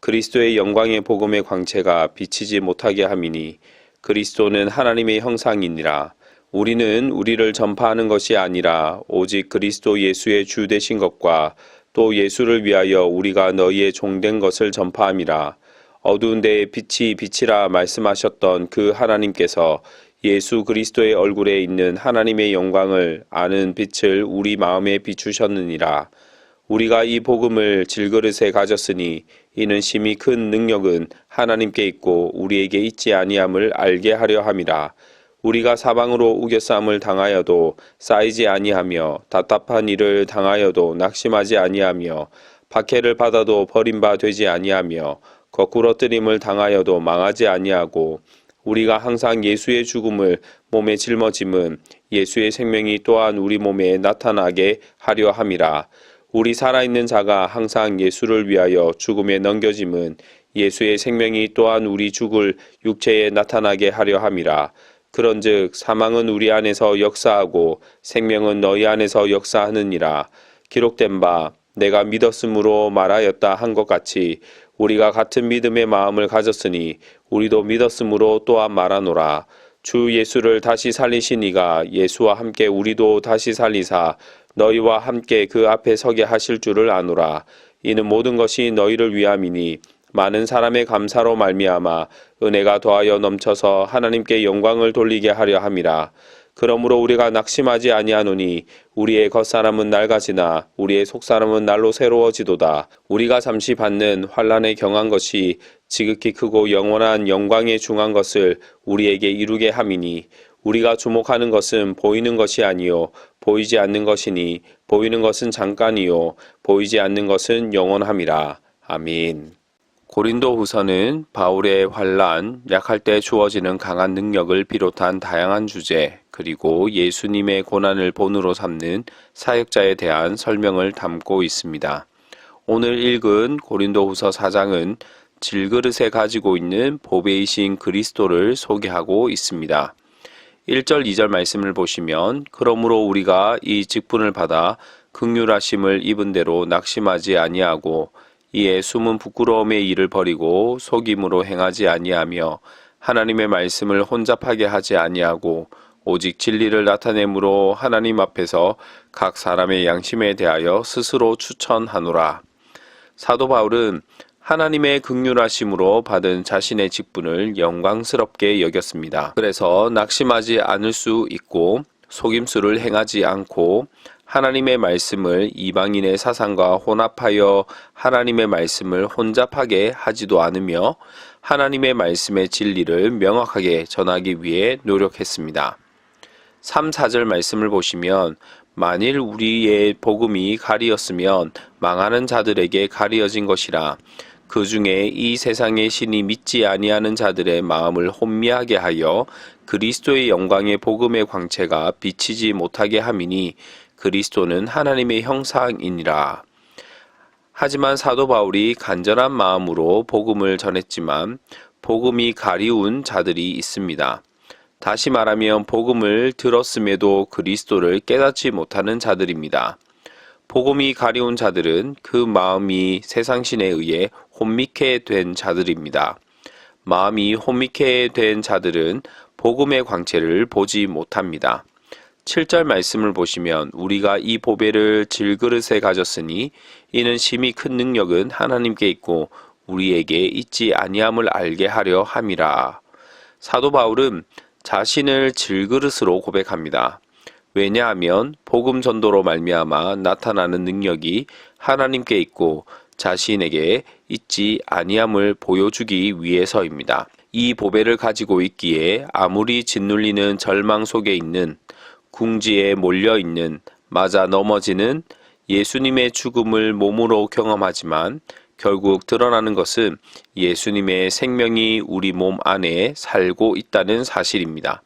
그리스도의 영광의 복음의 광채가 비치지 못하게 함이니 그리스도는 하나님의 형상이니라. 우리는 우리를 전파하는 것이 아니라 오직 그리스도 예수의 주 되신 것과 또 예수를 위하여 우리가 너희의 종된 것을 전파함이라. 어두운 데에 빛이 빛이라 말씀하셨던 그 하나님께서 예수 그리스도의 얼굴에 있는 하나님의 영광을 아는 빛을 우리 마음에 비추셨느니라. 우리가 이 복음을 질그릇에 가졌으니 이는 심히 큰 능력은 하나님께 있고 우리에게 있지 아니함을 알게 하려 함이라. 우리가 사방으로 우겨쌈을 당하여도 쌓이지 아니하며 답답한 일을 당하여도 낙심하지 아니하며 박해를 받아도 버림바 되지 아니하며 거꾸로 뜨림을 당하여도 망하지 아니하고 우리가 항상 예수의 죽음을 몸에 짊어짐은 예수의 생명이 또한 우리 몸에 나타나게 하려 함이라. 우리 살아있는 자가 항상 예수를 위하여 죽음에 넘겨짐은 예수의 생명이 또한 우리 죽을 육체에 나타나게 하려 함이라. 그런즉 사망은 우리 안에서 역사하고 생명은 너희 안에서 역사하느니라. 기록된 바 내가 믿었으므로 말하였다 한 것 같이 우리가 같은 믿음의 마음을 가졌으니 우리도 믿었으므로 또한 말하노라. 주 예수를 다시 살리신 이가 예수와 함께 우리도 다시 살리사 너희와 함께 그 앞에 서게 하실 줄을 아노라. 이는 모든 것이 너희를 위함이니 많은 사람의 감사로 말미암아 은혜가 더하여 넘쳐서 하나님께 영광을 돌리게 하려 함이라. 그러므로 우리가 낙심하지 아니하노니 우리의 겉사람은 낡아지나 우리의 속사람은 날로 새로워지도다. 우리가 잠시 받는 환란에 경한 것이 지극히 크고 영원한 영광에 중한 것을 우리에게 이루게 함이니 우리가 주목하는 것은 보이는 것이 아니요 보이지 않는 것이니 보이는 것은 잠깐이요 보이지 않는 것은 영원함이라. 아멘. 고린도 후서는 바울의 환란, 약할 때 주어지는 강한 능력을 비롯한 다양한 주제, 그리고 예수님의 고난을 본으로 삼는 사역자에 대한 설명을 담고 있습니다. 오늘 읽은 고린도 후서 4장은 질그릇에 가지고 있는 보배이신 그리스도를 소개하고 있습니다. 1절, 2절 말씀을 보시면, 그러므로 우리가 이 직분을 받아 극률하심을 입은 대로 낙심하지 아니하고 이에 숨은 부끄러움의 일을 버리고 속임으로 행하지 아니하며 하나님의 말씀을 혼잡하게 하지 아니하고 오직 진리를 나타내므로 하나님 앞에서 각 사람의 양심에 대하여 스스로 추천하노라. 사도 바울은 하나님의 극률하심으로 받은 자신의 직분을 영광스럽게 여겼습니다. 그래서 낙심하지 않을 수 있고 속임수를 행하지 않고 하나님의 말씀을 이방인의 사상과 혼합하여 하나님의 말씀을 혼잡하게 하지도 않으며 하나님의 말씀의 진리를 명확하게 전하기 위해 노력했습니다. 3, 4절 말씀을 보시면 만일 우리의 복음이 가리었으면 망하는 자들에게 가리어진 것이라 그 중에 이 세상의 신이 믿지 아니하는 자들의 마음을 혼미하게 하여 그리스도의 영광의 복음의 광채가 비치지 못하게 함이니 그리스도는 하나님의 형상이니라. 하지만 사도 바울이 간절한 마음으로 복음을 전했지만 복음이 가리운 자들이 있습니다. 다시 말하면 복음을 들었음에도 그리스도를 깨닫지 못하는 자들입니다. 복음이 가려운 자들은 그 마음이 세상신에 의해 혼미케 된 자들입니다. 마음이 혼미케 된 자들은 복음의 광채를 보지 못합니다. 7절 말씀을 보시면 우리가 이 보배를 질그릇에 가졌으니 이는 심히 큰 능력은 하나님께 있고 우리에게 있지 아니함을 알게 하려 함이라. 사도 바울은 자신을 질그릇으로 고백합니다. 왜냐하면 복음 전도로 말미암아 나타나는 능력이 하나님께 있고 자신에게 있지 아니함을 보여주기 위해서입니다. 이 보배를 가지고 있기에 아무리 짓눌리는 절망 속에 있는 궁지에 몰려 있는 맞아 넘어지는 예수님의 죽음을 몸으로 경험하지만 결국 드러나는 것은 예수님의 생명이 우리 몸 안에 살고 있다는 사실입니다.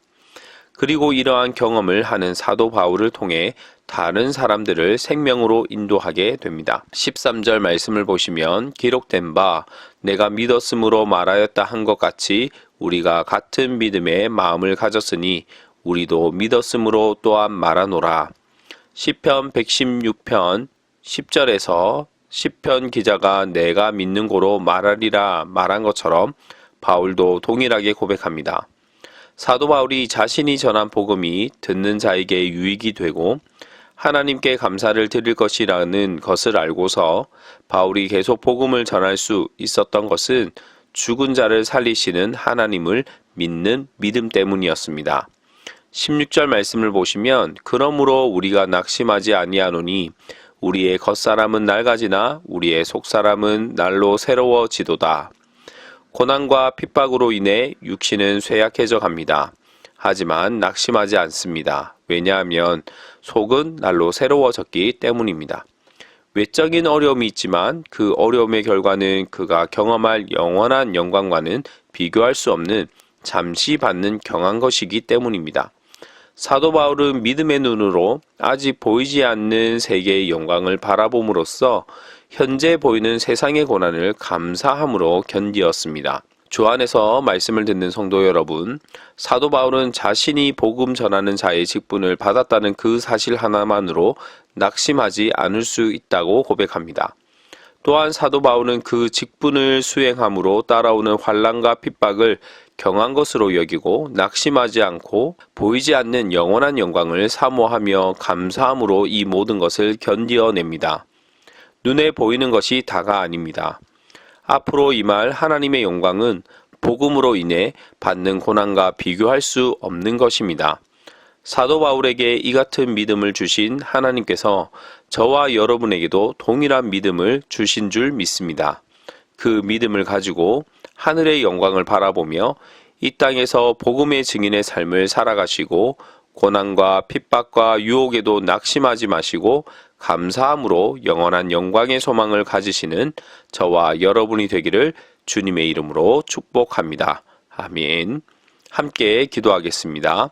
그리고 이러한 경험을 하는 사도 바울을 통해 다른 사람들을 생명으로 인도하게 됩니다. 13절 말씀을 보시면 기록된 바 내가 믿었으므로 말하였다 한 것 같이 우리가 같은 믿음의 마음을 가졌으니 우리도 믿었으므로 또한 말하노라. 시편 116편 10절에서 시편 기자가 내가 믿는 고로 말하리라 말한 것처럼 바울도 동일하게 고백합니다. 사도 바울이 자신이 전한 복음이 듣는 자에게 유익이 되고 하나님께 감사를 드릴 것이라는 것을 알고서 바울이 계속 복음을 전할 수 있었던 것은 죽은 자를 살리시는 하나님을 믿는 믿음 때문이었습니다. 16절 말씀을 보시면 그러므로 우리가 낙심하지 아니하노니 우리의 겉사람은 낡아지나 우리의 속사람은 날로 새로워지도다. 고난과 핍박으로 인해 육신은 쇠약해져 갑니다. 하지만 낙심하지 않습니다. 왜냐하면 속은 날로 새로워졌기 때문입니다. 외적인 어려움이 있지만 그 어려움의 결과는 그가 경험할 영원한 영광과는 비교할 수 없는 잠시 받는 경한 것이기 때문입니다. 사도 바울은 믿음의 눈으로 아직 보이지 않는 세계의 영광을 바라봄으로써 현재 보이는 세상의 고난을 감사함으로 견디었습니다. 주 안에서 말씀을 듣는 성도 여러분, 사도 바울은 자신이 복음 전하는 자의 직분을 받았다는 그 사실 하나만으로 낙심하지 않을 수 있다고 고백합니다. 또한 사도 바울은 그 직분을 수행함으로 따라오는 환란과 핍박을 경한 것으로 여기고 낙심하지 않고 보이지 않는 영원한 영광을 사모하며 감사함으로 이 모든 것을 견디어냅니다. 눈에 보이는 것이 다가 아닙니다. 앞으로 임할 하나님의 영광은 복음으로 인해 받는 고난과 비교할 수 없는 것입니다. 사도 바울에게 이 같은 믿음을 주신 하나님께서 저와 여러분에게도 동일한 믿음을 주신 줄 믿습니다. 그 믿음을 가지고 하늘의 영광을 바라보며 이 땅에서 복음의 증인의 삶을 살아가시고 고난과 핍박과 유혹에도 낙심하지 마시고 감사함으로 영원한 영광의 소망을 가지시는 저와 여러분이 되기를 주님의 이름으로 축복합니다. 아멘. 함께 기도하겠습니다.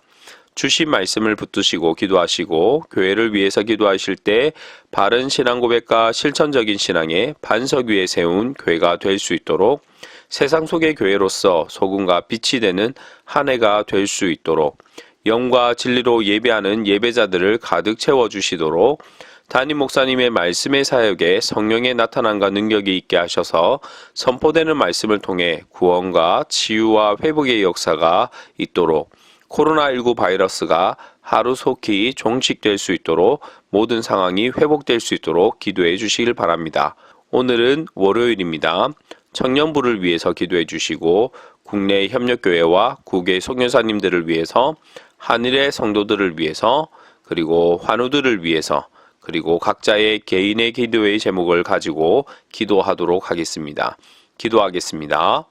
주신 말씀을 붙드시고 기도하시고 교회를 위해서 기도하실 때 바른 신앙 고백과 실천적인 신앙의 반석 위에 세운 교회가 될 수 있도록 세상 속의 교회로서 소금과 빛이 되는 한 해가 될 수 있도록 영과 진리로 예배하는 예배자들을 가득 채워 주시도록 담임 목사님의 말씀의 사역에 성령의 나타남과 능력이 있게 하셔서 선포되는 말씀을 통해 구원과 치유와 회복의 역사가 있도록 코로나19 바이러스가 하루속히 종식될 수 있도록 모든 상황이 회복될 수 있도록 기도해 주시길 바랍니다. 오늘은 월요일입니다. 청년부를 위해서 기도해 주시고 국내 협력교회와 국외 성교사님들을 위해서 한일의 성도들을 위해서 그리고 환우들을 위해서 그리고 각자의 개인의 기도의 제목을 가지고 기도하도록 하겠습니다. 기도하겠습니다.